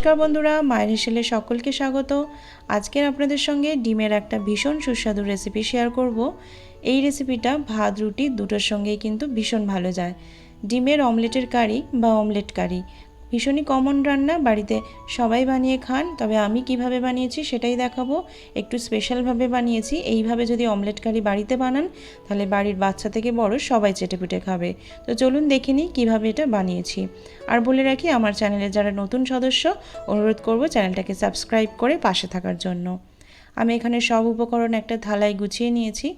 নমস্কার বন্ধুরা, মায়ের হেসেলে সকলকে স্বাগত। আজকের আপনাদের সঙ্গে ডিমের একটা ভীষণ সুস্বাদু রেসিপি শেয়ার করব। এই রেসিপিটা ভাত, রুটি দুটোর সঙ্গেই কিন্তু ভীষণ ভালো যায়। ডিমের অমলেটের কারি বা অমলেট কারি ভীষণই কমন রান্না, বাড়িতে সবাই বানিয়ে খান। তবে আমি কীভাবে বানিয়েছি সেটাই দেখাবো। একটু স্পেশালভাবে বানিয়েছি। এইভাবে যদি অমলেট কারি বাড়িতে বানান, তাহলে বাড়ির বাচ্চা থেকে বড় সবাই চেটে চেটেপুটে খাবে। তো চলুন দেখে নিই কীভাবে এটা বানিয়েছি। আর বলে রাখি, আমার চ্যানেলে যারা নতুন সদস্য, অনুরোধ করব চ্যানেলটাকে সাবস্ক্রাইব করে পাশে থাকার জন্য। আমি এখানে সব উপকরণ একটা থালায় গুছিয়ে নিয়েছি।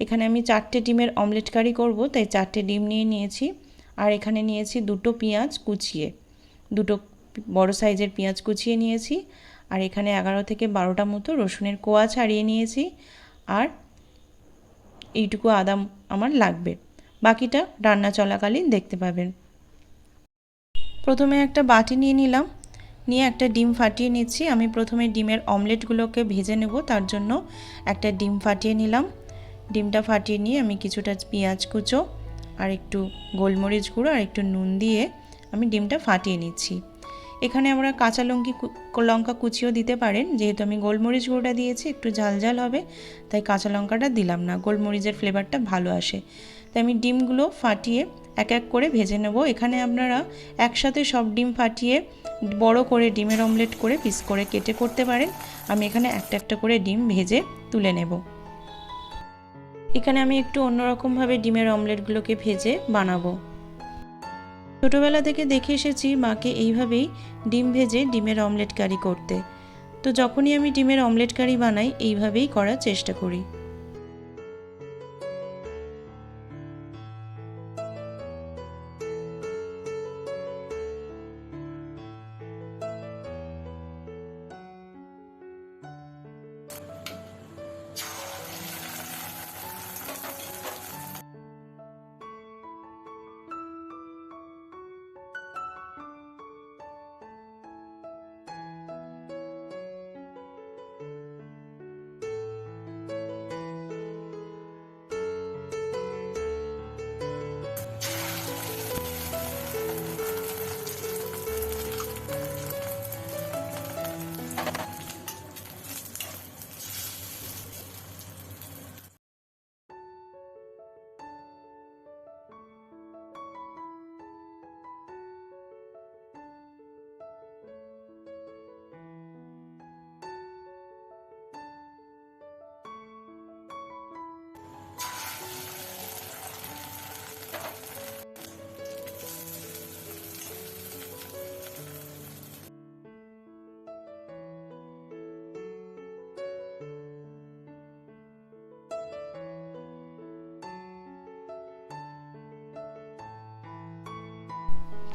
এখানে আমি চারটে ডিমের অমলেট কারি করব, তাই চারটে ডিম নিয়ে নিয়েছি। আর এখানে নিয়েছি দুটো পেঁয়াজ কুচিয়ে। দুটো বড় সাইজের পেঁয়াজ কুচিয়ে নিয়েছি। আর এখানে এগারো থেকে বারোটা মতো রসুনের কোয়া ছাড়িয়ে নিয়েছি। আর এইটুকু আদা আমার লাগবে। বাকিটা রান্না চলাকালীন দেখতে পাবেন। প্রথমে একটা বাটি নিয়ে নিলাম। নিয়ে একটা ডিম ফাটিয়ে নিচ্ছি। আমি প্রথমে ডিমের অমলেটগুলোকে ভেজে নেব। তার জন্য একটা ডিম ফাটিয়ে নিলাম। ডিমটা ফাটিয়ে নিয়ে আমি কিছুটা পেঁয়াজ কুচো আর একটু গোলমরিচ গুঁড়ো আর একটু নুন দিয়ে আমি ডিমটা ফাটিয়ে নিচ্ছি। এখানে আমরা কাঁচা লঙ্কি লঙ্কা কুচিও দিতে পারেন। যেহেতু আমি গোলমরিচ গুঁড়োটা দিয়েছি, একটু ঝাল ঝাল হবে, তাই কাঁচা লঙ্কাটা দিলাম না। গোলমরিচের ফ্লেভারটা ভালো আসে। তাই আমি ডিমগুলো ফাটিয়ে এক এক করে ভেজে নেব। এখানে আপনারা একসাথে সব ডিম ফাটিয়ে বড় করে ডিমের অমলেট করে পিস করে কেটে করতে পারেন। আমি এখানে একটা একটা করে ডিম ভেজে তুলে নেব। এখানে আমি একটু অন্যরকমভাবে ডিমের অমলেটগুলোকে ভেজে বানাবো। ছোটোবেলা থেকে দেখে এসেছি মাকে এইভাবেই ডিম ভেজে ডিমের অমলেট কারি করতে। তো যখনই আমি ডিমের অমলেট কারি বানাই, এইভাবেই করার চেষ্টা করি।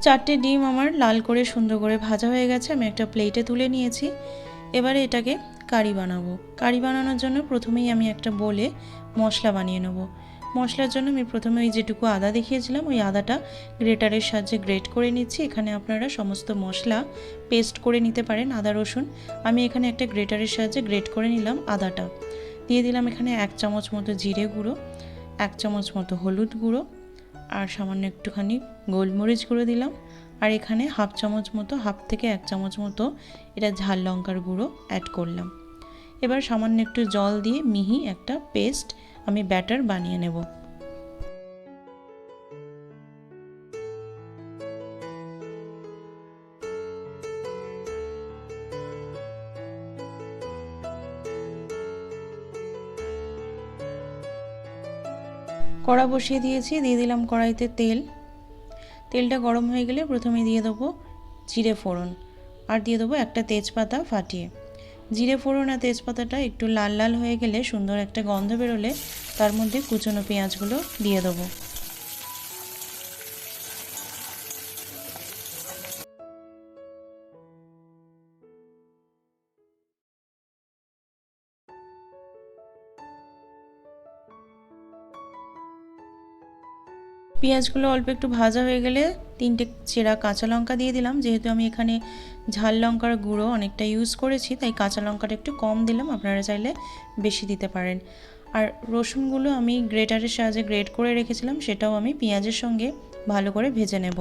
চারটে ডিম আমার লাল করে সুন্দর করে ভাজা হয়ে গেছে, আমি একটা প্লেটে তুলে নিয়েছি। এবারে এটাকে কারি বানাবো। কারি বানানোর জন্য প্রথমেই আমি একটা বলে মশলা বানিয়ে নেব। মশলার জন্য আমি প্রথমে ওই যেটুকু আদা দেখিয়েছিলাম, ওই আদাটা গ্রেটারের সাহায্যে গ্রেট করে নিচ্ছি। এখানে আপনারা সমস্ত মশলা পেস্ট করে নিতে পারেন আদা, রসুন। আমি এখানে একটা গ্রেটারের সাহায্যে গ্রেট করে নিলাম আদাটা। দিয়ে দিলাম এখানে এক চামচ মতো জিরে গুঁড়ো, এক চামচ মতো হলুদ গুঁড়ো আর সামান্য একটুখানি গোলমরিচ গুঁড়ো দিলাম। আর এখানে হাফ চামচ মতো, হাফ থেকে এক চামচ মতো এটা ঝাল লঙ্কার গুঁড়ো অ্যাড করলাম। এবার সামান্য একটু জল দিয়ে মিহি একটা পেস্ট আমি ব্যাটার বানিয়ে নেব। কড়া বসিয়ে দিয়েছি, দিয়ে দিলাম কড়াইতে তেল। তেলটা গরম হয়ে গেলে প্রথমে দিয়ে দেবো জিরে ফোড়ন, আর দিয়ে দেবো একটা তেজপাতা ফাটিয়ে। জিরে ফোড়ন আর তেজপাতাটা একটু লাল লাল হয়ে গেলে সুন্দর একটা গন্ধ বেরোলে তার মধ্যে কুচনো পেঁয়াজগুলো দিয়ে দেবো। পেঁয়াজগুলো অল্প একটু ভাজা হয়ে গেলে তিনটে চেরা কাঁচা লঙ্কা দিয়ে দিলাম। যেহেতু আমি এখানে ঝাল লঙ্কার গুঁড়ো অনেকটা ইউজ করেছি, তাই কাঁচা লঙ্কাটা একটু কম দিলাম। আপনারা চাইলে বেশি দিতে পারেন। আর রসুনগুলো আমি গ্রেটারের সাহায্যে গ্রেট করে রেখেছিলাম, সেটাও আমি পেঁয়াজের সঙ্গে ভালো করে ভেজে নেব।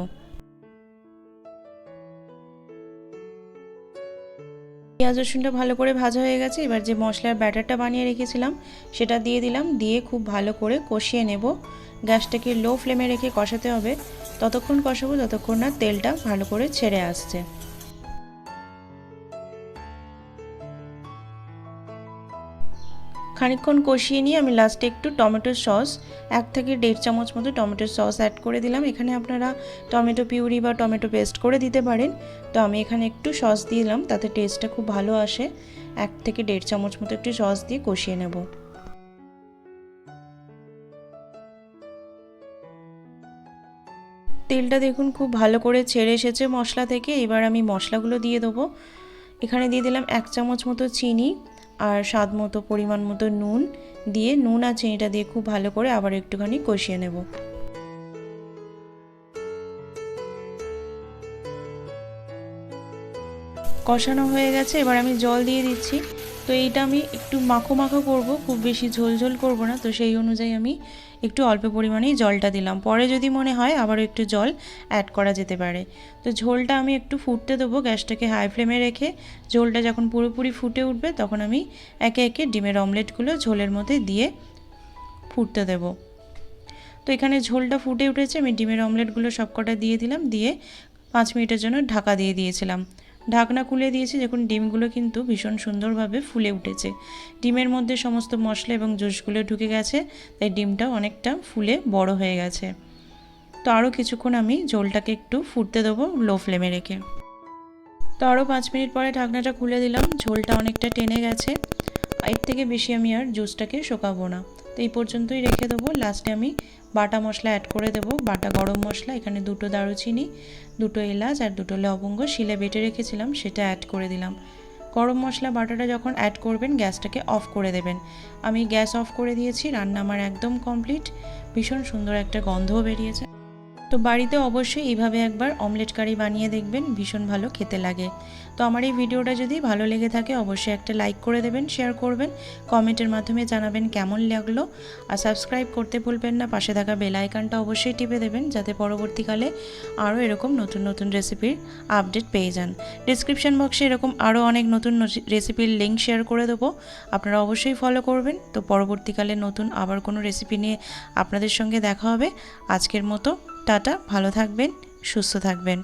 পেঁয়াজ রসুনটা ভালো করে ভাজা হয়ে গেছে। এবার যে মশলার ব্যাটারটা বানিয়ে রেখেছিলাম, সেটা দিয়ে দিলাম। দিয়ে খুব ভালো করে কষিয়ে নেব। গ্যাসটাকে লো ফ্লেমে রেখে কষাতে হবে। ততক্ষণ কষাবো, যতক্ষণ না তেলটা ভালো করে ছেড়ে আসছে। খানিকক্ষণ কষিয়ে নিয়ে আমি লাস্টে একটু টমেটো সস, এক থেকে দেড় চামচ মতো টমেটো সস অ্যাড করে দিলাম। এখানে আপনারা টমেটো পিউরি বা টমেটো পেস্ট করে দিতে পারেন। তো আমি এখানে একটু সস দিলাম, তাতে টেস্টটা খুব ভালো আসে। এক থেকে দেড় চামচ মতো একটু সস দিয়ে কষিয়ে নেব। তেলটা দেখুন খুব ভালো করে ছেড়ে এসেছে মশলা থেকে। এবার আমি মশলাগুলো দিয়ে দেবো। এখানে দিয়ে দিলাম এক চামচ মতো চিনি আর স্বাদ মতো, পরিমাণ মতো নুন দিয়ে, নুন আর চিনিটা দিয়ে খুব ভালো করে আবার একটুখানি কষিয়ে নেব। কষানো হয়ে গেছে, এবার আমি জল দিয়ে দিচ্ছি। তো এইটা আমি একটু মাখো মাখো করব, খুব বেশি ঝোল ঝোল করব না, তো সেই অনুযায়ী আমি একটু অল্প পরিমাণেই জলটা দিলাম। পরে যদি মনে হয় আবারও একটু জল অ্যাড করা যেতে পারে। তো ঝোলটা আমি একটু ফুটতে দেবো, গ্যাসটাকে হাই ফ্লেমে রেখে ঝোলটা যখন পুরোপুরি ফুটে উঠবে, তখন আমি একে একে ডিমের অমলেটগুলো ঝোলের মধ্যে দিয়ে ফুটতে দেব। তো এখানে ঝোলটা ফুটে উঠেছে, আমি ডিমের অমলেটগুলো সবকটা দিয়ে দিলাম, দিয়ে পাঁচ মিনিটের জন্য ঢাকা দিয়ে দিয়েছিলাম। ঢাকনা খুলে দিয়েছি, দেখুন ডিমগুলো কিন্তু ভীষণ সুন্দরভাবে ফুলে উঠেছে। ডিমের মধ্যে সমস্ত মশলা এবং জুসগুলো ঢুকে গেছে, তাই ডিমটা অনেকটা ফুলে বড় হয়ে গেছে। তো আরও কিছুক্ষণ আমি জলটাকে একটু ফুটতে দেবো লো ফ্লেমে রেখে। তো আরও পাঁচ মিনিট পরে ঢাকনাটা খুলে দিলাম, ঝোলটা অনেকটা টেনে গেছে। এর থেকে বেশি আমি আর জুসটাকে শোকাবো না। তো এই পর্যন্তই রেখে দেবো। লাস্টে আমি বাটা মশলা অ্যাড করে দেবো। বাটা গরম মশলা, এখানে দুটো দারুচিনি, দুটো এলাচ আর দুটো লবঙ্গ শিলে বেটে রেখেছিলাম, সেটা অ্যাড করে দিলাম। গরম মশলা বাটাটা যখন অ্যাড করবেন, গ্যাসটাকে অফ করে দেবেন। আমি গ্যাস অফ করে দিয়েছি, রান্না আমার একদম কমপ্লিট ভীষণ সুন্দর একটা গন্ধও বেরিয়েছে। তো বাড়িতে অবশ্যই এইভাবে একবার অমলেট কারি বানিয়ে দেখবেন, ভীষণ ভালো খেতে লাগে। তো আমার এই ভিডিওটা যদি ভালো লেগে থাকে, অবশ্যই একটা লাইক করে দেবেন শেয়ার করবেন কমেন্টের মাধ্যমে জানাবেন কেমন লাগল। আর সাবস্ক্রাইব করতে ভুলবেন না, পাশে থাকা বেল আইকনটা অবশ্যই টিপে দেবেন, যাতে পরবর্তীকালে আরও এরকম নতুন নতুন রেসিপির আপডেট পেয়ে যান। ডিসক্রিপশান বক্সে এরকম আরও অনেক নতুন রেসিপির লিঙ্ক শেয়ার করে দেবো। আপনারা অবশ্যই ফলো করবেন। তো পরবর্তীকালে নতুন আবার কোনো রেসিপি নিয়ে আপনাদের সঙ্গে দেখা হবে। আজকের মতো টাটা ভালো থাকবেন সুস্থ থাকবেন।